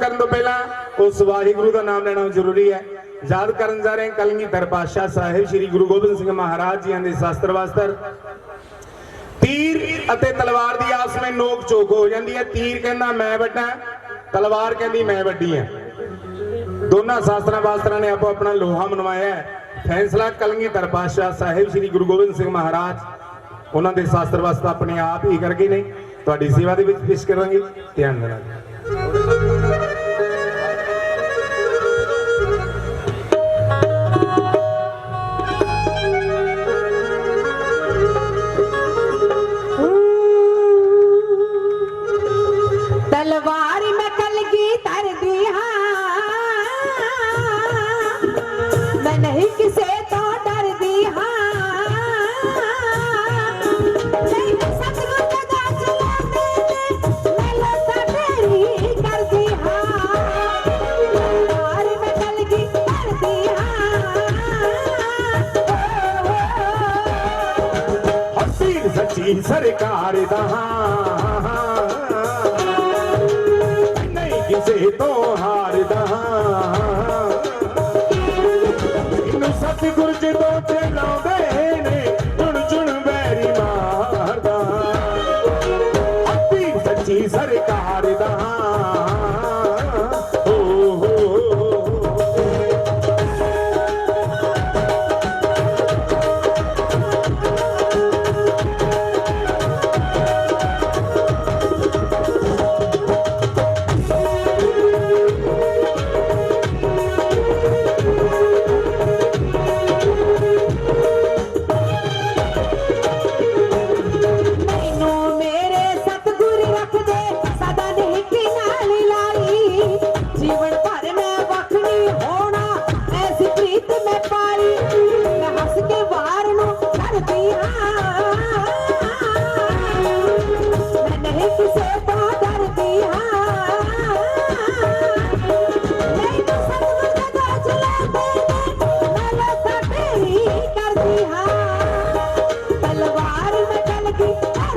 ਕਰਨ ਤੋਂ ਪਹਿਲਾਂ ਉਸ ਵਾਹਿਗੁਰੂ ਦਾ ਨਾਮ ਲੈਣਾ ਜ਼ਰੂਰੀ ਹੈ। ਯਾਦ ਕਰਨ ਜਾ ਰਹੇ ਕਲਗੀ ਦਰਬਾਸ਼ਾ ਸਾਹਿਬ ਸ੍ਰੀ ਗੁਰੂ ਗੋਬਿੰਦ ਸਿੰਘ ਮਹਾਰਾਜ ਜੀ ਦੇ ਸ਼ਾਸਤਰ ਵਾਸਤਰ। ਤੀਰ ਅਤੇ ਤਲਵਾਰ ਦੀ ਆਪਸ ਵਿੱਚ ਨੋਕ ਚੋਕ ਹੋ ਜਾਂਦੀ ਹੈ। ਤੀਰ ਕਹਿੰਦਾ, ਮੈਂ ਵੱਡਾ ਤਲਵਾਰ ਕਹਿੰਦੀ, ਮੈਂ ਵੱਡੀ ਹਾਂ। ਦੋਨਾਂ ਸ਼ਾਸਤਰਾਂ ਵਾਸਤਰਾਂ ਨੇ ਆਪੋ ਆਪਣਾ ਲੋਹਾ ਮਨਵਾਇਆ ਫੈਸਲਾ ਕਲਗੀ ਦਰਬਾਸ਼ਾ ਸਾਹਿਬ ਸ੍ਰੀ ਗੁਰੂ ਗੋਬਿੰਦ ਸਿੰਘ ਮਹਾਰਾਜ ਉਹਨਾਂ ਦੇ ਸ਼ਾਸਤਰ ਵਾਸਤਾ ਆਪਣੇ ਆਪ ਹੀ ਕਰਕੇ ਨਹੀਂ, ਤੁਹਾਡੀ ਸੇਵਾ ਦੇ ਵਿੱਚ ਪੇਸ਼ ਕਰਾਂਗੇ। ਧਿਆਨ ਨਾਲ ਅਸੀਂ ਸਰਕਾਰ ਦਾ। ਹਾਂ ਨਹੀਂ ਕਿਸੇ ਤੋਂ ਹਾਰਦਾ। ਇਹਨੂੰ ਸਤਿਗੁਰ ਜੀ ਤੋਂ ਚਲਾਉਂਦੇ ਨੇ ਚੁਣ ਚੁਣ ਬੈਰੀ ਮਾਰਦਾ। ਅੱਤੀ ਸੱਚੀ ਸਰਕਾਰ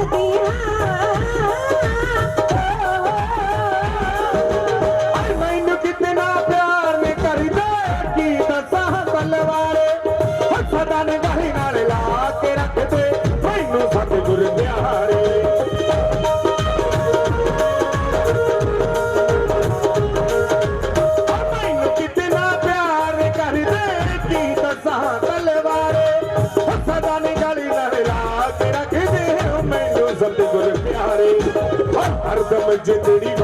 Happy ਹਰਦਮ ਜਿੰਦੜੀ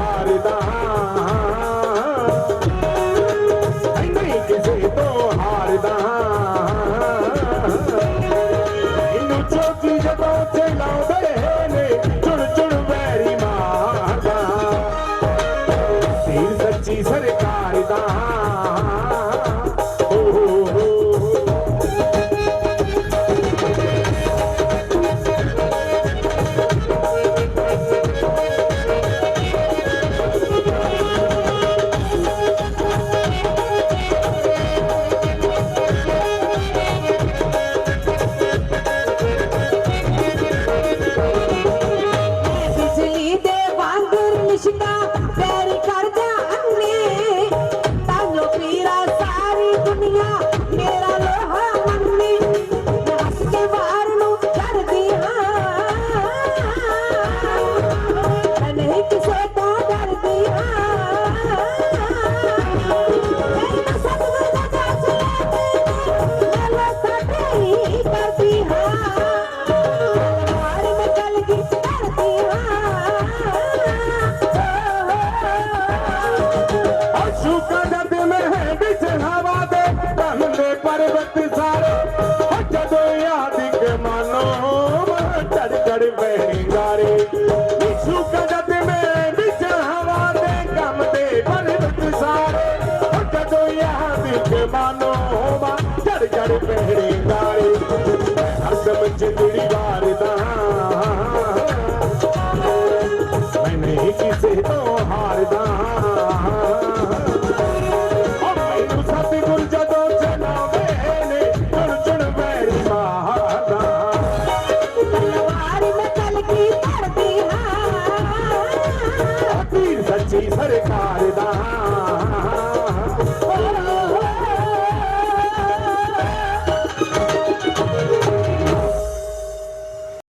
ಗೋವಿಂದ ਦੇ ਮਾਨੋ ਹੋਵਾ ਜੜ ਜੜ ਪਹਿਰੇ ਕਾਰੇ ਹਰਦਮ ਜਿੰਦੜੀ ਵਾਰਦਾ। ਮੈਂ ਨਹੀਂ ਕਿਸੇ ਤੋਂ ਹਾਰਦਾ। ਸਰਕਾਰ ਦਾ।